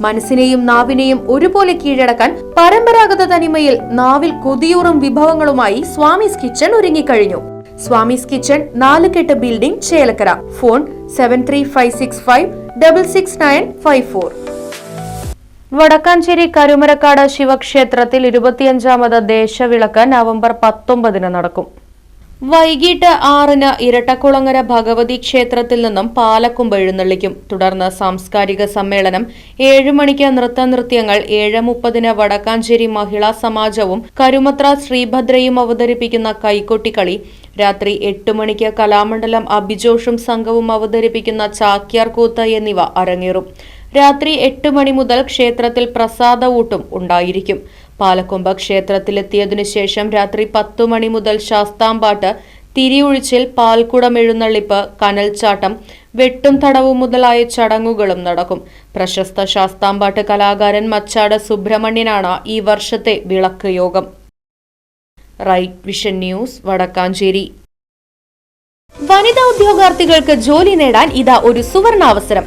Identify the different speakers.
Speaker 1: മനസ്സിനെയും നാവിനെയും ഒരുപോലെ കീഴടക്കാൻ പരമ്പരാഗത തനിമയിൽ നാവിൽ കൊതിയൂറും വിഭവങ്ങളുമായി സ്വാമിസ് കിച്ചൺ ഒരുങ്ങിക്കഴിഞ്ഞു. Swamis kitchen Nalukettu building Chelakkara. Phone seven three five six five double six nine five four Vadakkanchery Karumarakkad ശിവക്ഷേത്രത്തിൽ ഇരുപത്തിയഞ്ചാമത് ദേശവിളക്ക് നവംബർ പത്തൊമ്പതിന് നടക്കും. വൈകിട്ട് ആറിന് ഇരട്ടക്കുളങ്ങര ഭഗവതി ക്ഷേത്രത്തിൽ നിന്നും പാലക്കുമ്പ് എഴുന്നള്ളിക്കും. തുടർന്ന് സാംസ്കാരിക സമ്മേളനം ഏഴ് മണിക്ക് നൃത്തനൃത്യങ്ങൾ ഏഴ് മുപ്പതിന് വടക്കാഞ്ചേരി മഹിളാ സമാജവും കരുമത്ര ശ്രീഭദ്രയും അവതരിപ്പിക്കുന്ന കൈക്കൊട്ടിക്കളി രാത്രി എട്ട് മണിക്ക് കലാമണ്ഡലം അഭിജോഷും സംഘവും അവതരിപ്പിക്കുന്ന ചാക്യാർ കൂത്ത് എന്നിവ അരങ്ങേറും. രാത്രി എട്ട് മണി മുതൽ ക്ഷേത്രത്തിൽ പ്രസാദ ഊട്ടും ഉണ്ടായിരിക്കും. പാലക്കൊമ്പ് ക്ഷേത്രത്തിലെത്തിയതിനു ശേഷം രാത്രി പത്തു മണി മുതൽ ശാസ്താംപാട്ട് തിരിയൊഴിച്ചിൽ പാൽക്കുടം എഴുന്നള്ളിപ്പ് കനൽച്ചാട്ടം വെട്ടും തടവും മുതലായ ചടങ്ങുകളും നടക്കും. പ്രശസ്ത ശാസ്താംപാട്ട് കലാകാരൻ മച്ചാട് സുബ്രഹ്മണ്യനാണ് ഈ വർഷത്തെ വിളക്ക് യോഗം. Right vision news Vadakkanchery. വനിതാ ഉദ്യോഗാർത്ഥികൾക്ക് ജോലി നേടാൻ ഇതാ ഒരു സുവർണാവസരം.